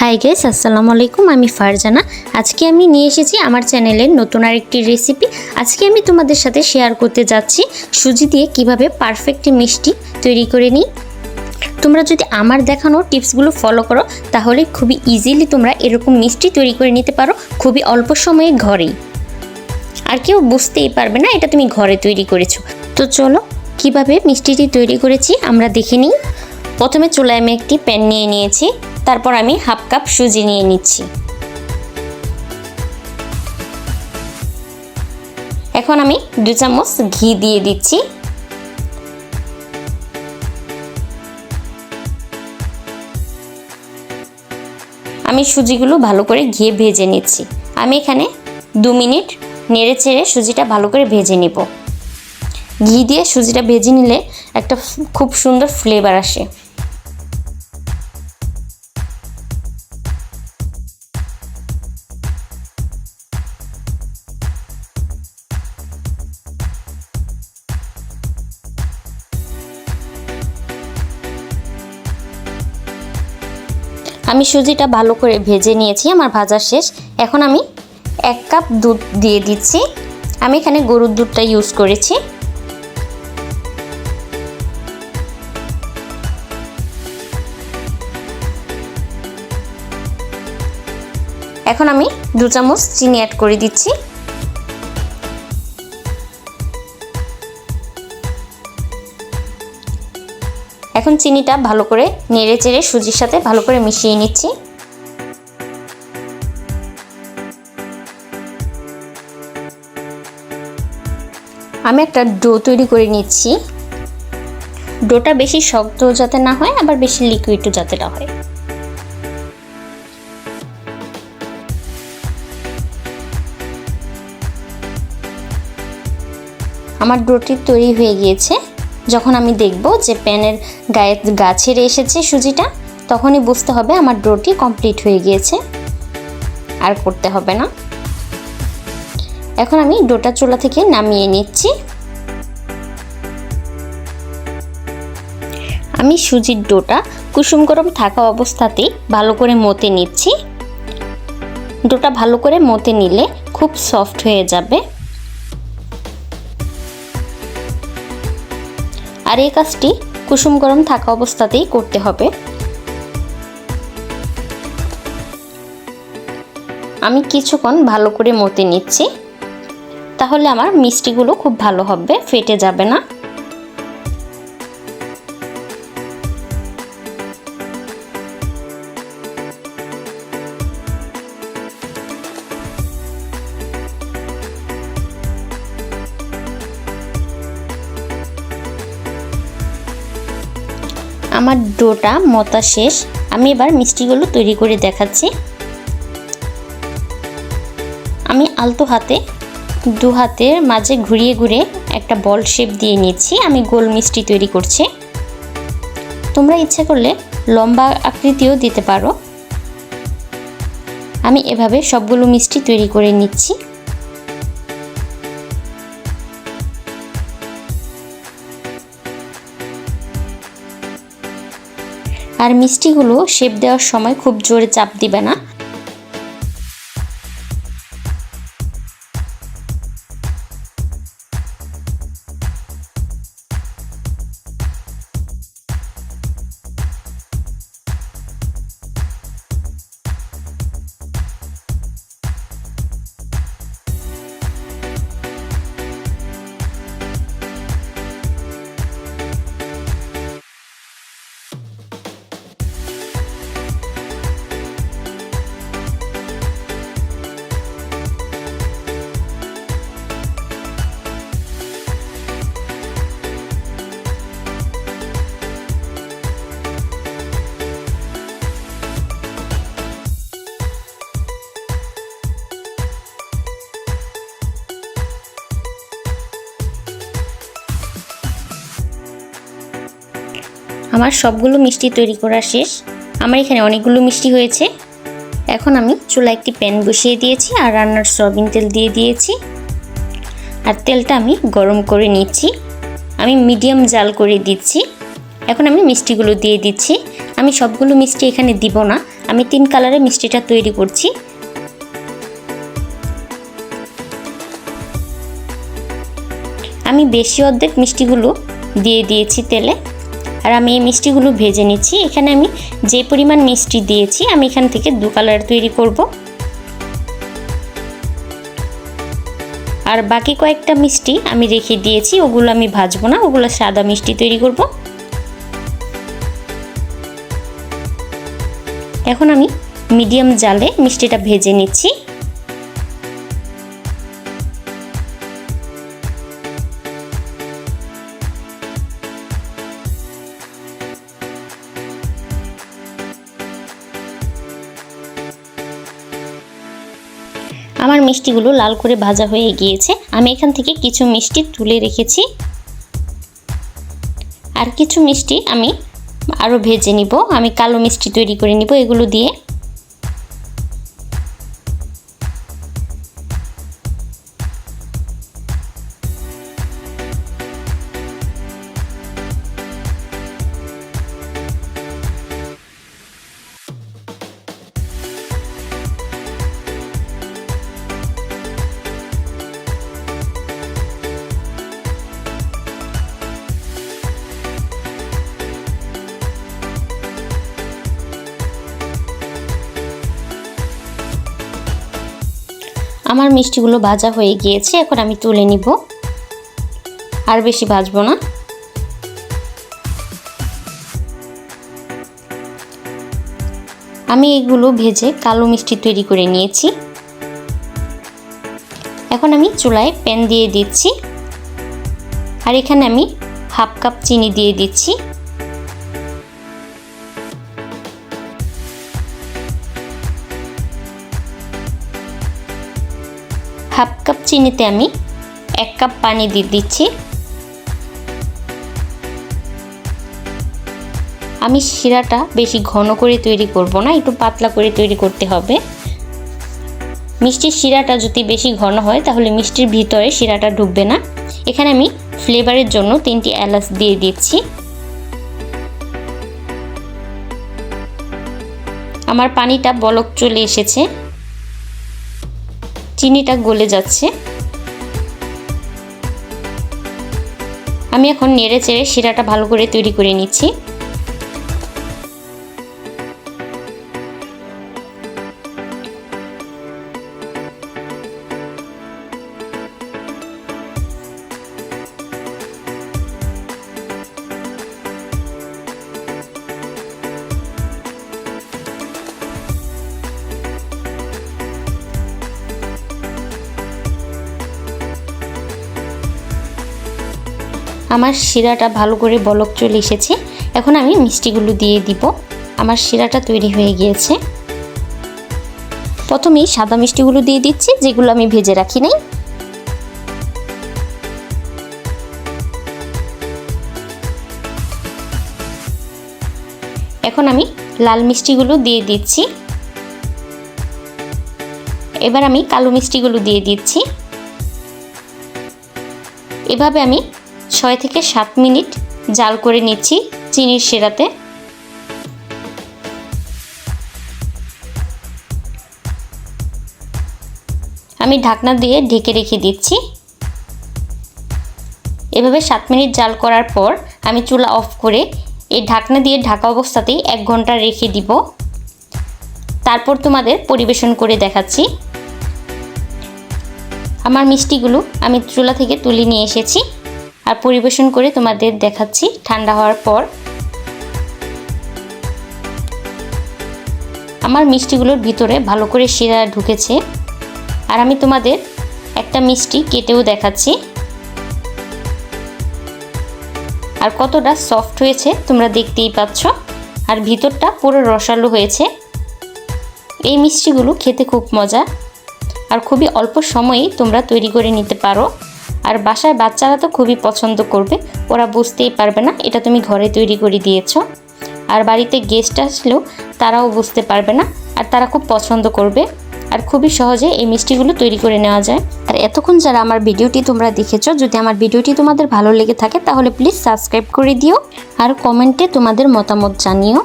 High guess আসসালামু আলাইকুম, আমি ফারজানা। আজকে আমি নিয়ে এসেছি আমার চ্যানেলের নতুন আরেকটি রেসিপি আজকে আমি তোমাদের সাথে শেয়ার করতে যাচ্ছি সুজি দিয়ে কীভাবে পারফেক্ট মিষ্টি তৈরি করে নিই। তোমরা যদি আমার দেখানো টিপসগুলো ফলো করো, তাহলে খুবই ইজিলি তোমরা এরকম মিষ্টি তৈরি করে নিতে পারো খুবই অল্প সময়ে ঘরেই। আর কেউ বুঝতেই পারবে না, এটা তুমি ঘরে তৈরি করেছ। তো চলো, কীভাবে মিষ্টিটি তৈরি করেছি আমরা দেখে নিই। প্রথমে চুলায় আমি একটি প্যান নিয়ে নিয়েছি। তারপর আমি হাফ কাপ সুজি নিয়ে নিচ্ছি। এখন আমি দু চামচ ঘি দিয়ে দিচ্ছি। আমি সুজিগুলো ভালো করে ঘিয়ে ভেজে নিচ্ছি। আমি এখানে দু মিনিট নেড়ে চেড়ে সুজিটা ভালো করে ভেজে নিব। ঘি দিয়ে সুজিটা ভেজে নিলে একটা খুব সুন্দর ফ্লেভার আসে। আমি সুজিটা ভালো করে ভেজে নিয়েছি, আমার ভাজা শেষ। এখন আমি এক কাপ দুধ দিয়ে দিচ্ছি। আমি এখানে গরুর দুধটা ইউজ করেছি। এখন আমি দু চামচ চিনি অ্যাড করে দিচ্ছি। এখন চিনিটা ভালো করে নেড়ে চেড়ে সুজির সাথে ভালো করে মিশিয়ে নিচ্ছি। আমি একটা ডো তৈরি করে নিচ্ছি। ডোটা বেশি শক্ত যাতে না হয়, আবার বেশি লিকুইডও যাতে না হয়। আমার ডোটি তৈরি হয়ে গিয়েছে। যখন আমি দেখব যে প্যানের গায়ে গা ছেড়ে এসেছে সুজিটা, তখনই বুঝতে হবে আমার ডোটি কমপ্লিট হয়ে গিয়েছে। আর করতে হবে না। এখন আমি ডোটা চুলা থেকে নামিয়ে নিচ্ছি। আমি সুজির ডোটা কুসুম গরম থাকা অবস্থাতেই ভালো করে মতে নিচ্ছি। ডোটা ভালো করে মতে নিলে খুব সফট হয়ে যাবে। আর এই কাজটি কুসুম গরম থাকা অবস্থাতেই করতে হবে। আমি কিছুক্ষণ ভালো করে মতে নিচ্ছি। তাহলে আমার মিষ্টিগুলো খুব ভালো হবে, ফেটে যাবে না। আমার ডোটা, মতা শেষ। আমি এবার মিষ্টিগুলো তৈরি করে দেখাচ্ছি। আমি আলতো হাতে, দু হাতের মাঝে ঘুরিয়ে ঘুরে একটা বল শেপ দিয়ে নিচ্ছি। আমি গোল মিষ্টি তৈরি করছি। তোমরা ইচ্ছে করলে লম্বা আকৃতিও দিতে পারো। আমি এভাবে সবগুলো মিষ্টি তৈরি করে নিচ্ছি। আর মিষ্টিগুলো শেপ দেওয়ার সময় খুব জোরে চাপ দিবে না। আমার সবগুলো মিষ্টি তৈরি করা শেষ। আমার এখানে অনেকগুলো মিষ্টি হয়েছে। এখন আমি চুলা একটি প্যান বসিয়ে দিয়েছি আর রান্নার সয়াবিন তেল দিয়ে দিয়েছি। আর তেলটা আমি গরম করে নিচ্ছি। আমি মিডিয়াম জাল করে দিচ্ছি। এখন আমি মিষ্টিগুলো দিয়ে দিচ্ছি। আমি সবগুলো মিষ্টি এখানে দিব না। আমি তিন কালারের মিষ্টিটা তৈরি করছি। আমি বেশি অর্ধেক মিষ্টিগুলো দিয়ে দিয়েছি তেলে। আর আমি এই মিষ্টিগুলো ভেজে নিচ্ছি। এখানে আমি যে পরিমাণ মিষ্টি দিয়েছি, আমি এখান থেকে দু কালার তৈরি করব। আর বাকি কয়েকটা মিষ্টি আমি রেখে দিয়েছি, ওগুলো আমি ভাজবো না, ওগুলো সাদা মিষ্টি তৈরি করব। এখন আমি মিডিয়াম জালে মিষ্টিটা ভেজে নিচ্ছি। আমার মিষ্টিগুলো লাল করে ভাজা হয়ে গিয়েছে। আমি এখান থেকে কিছু মিষ্টি তুলে রেখেছি। আর কিছু মিষ্টি আমি আরও ভেজে নিব। আমি কালো মিষ্টি তৈরি করে নিব এগুলো দিয়ে। আমার মিষ্টিগুলো ভাজা হয়ে গিয়েছে, এখন আমি তুলে নিব। আর বেশি ভাজবো না। আমি এগুলো ভেজে কালো মিষ্টি তৈরি করে নিয়েছি। এখন আমি চুলায় প্যান দিয়ে দিচ্ছি। আর এখানে আমি হাফ কাপ চিনি দিয়ে দিচ্ছি। চিনিতে আমি এক কাপ পানি দিয়ে দিচ্ছি। আমি শিরাটা বেশি ঘন করে তৈরি করব না, একটু পাতলা করে তৈরি করতে হবে। মিষ্টির শিরাটা যদি বেশি ঘন হয়, তাহলে মিষ্টির ভিতরে শিরাটা ঢুকবে না। এখানে আমি ফ্লেভারের জন্য তিনটি এলাচ দিয়ে দিচ্ছি। আমার পানিটা বলক চলে এসেছে। চিনিটা গলে যাচ্ছে। আমি এখন নেড়ে চেড়ে শিরাটা ভালো করে তৈরি করে নিচ্ছি। আমার শিরাটা ভালো করে বলক চলে এসেছে। এখন আমি মিষ্টিগুলো দিয়ে দিব। আমার শিরাটা তৈরি হয়ে গিয়েছে। প্রথমেই সাদা মিষ্টিগুলো দিয়ে দিচ্ছি, যেগুলো আমি ভেজে রাখি নাই। এখন আমি লাল মিষ্টিগুলো দিয়ে দিচ্ছি। এবার আমি কালো মিষ্টিগুলো দিয়ে দিচ্ছি। এভাবে আমি ছয় থেকে সাত মিনিট জাল করে নিচ্ছি চিনির সেরাতে। আমি ঢাকনা দিয়ে ঢেকে রেখে দিচ্ছি। এভাবে সাত মিনিট জাল করার পর আমি চুলা অফ করে এই ঢাকনা দিয়ে ঢাকা অবস্থাতেই এক ঘণ্টা রেখে দিব। তারপর তোমাদের পরিবেশন করে দেখাচ্ছি। আমার মিষ্টিগুলো আমি চুলা থেকে তুলে নিয়ে এসেছি। আর পরিবেশন করে তোমাদের দেখাচ্ছি ঠান্ডা হওয়ার পর। আমার মিষ্টিগুলোর ভিতরে ভালো করে শিরা ঢুকেছে। আর আমি তোমাদের একটা মিষ্টি কেটেও দেখাচ্ছি। আর কতটা সফট হয়েছে তোমরা দেখতেই পাচ্ছ। আর ভিতরটা পুরো রসালো হয়েছে। এই মিষ্টিগুলো খেতে খুব মজা। আর খুবই অল্প সময়েই তোমরা তৈরি করে নিতে পারো। আর বাসায় বাচ্চারা তো খুবই পছন্দ করবে। ওরা বুঝতেই পারবে না, এটা তুমি ঘরে তৈরি করে দিয়েছ। আর বাড়িতে গেস্ট আসলেও তারাও বুঝতে পারবে না, আর তারা খুব পছন্দ করবে। আর খুবই সহজে এই মিষ্টিগুলো তৈরি করে নেওয়া যায়। আর এতক্ষণ যারা আমার ভিডিওটি তোমরা দেখেছ, যদি আমার ভিডিওটি তোমাদের ভালো লেগে থাকে, তাহলে প্লিজ সাবস্ক্রাইব করে দিও। আর কমেন্টে তোমাদের মতামত জানিও।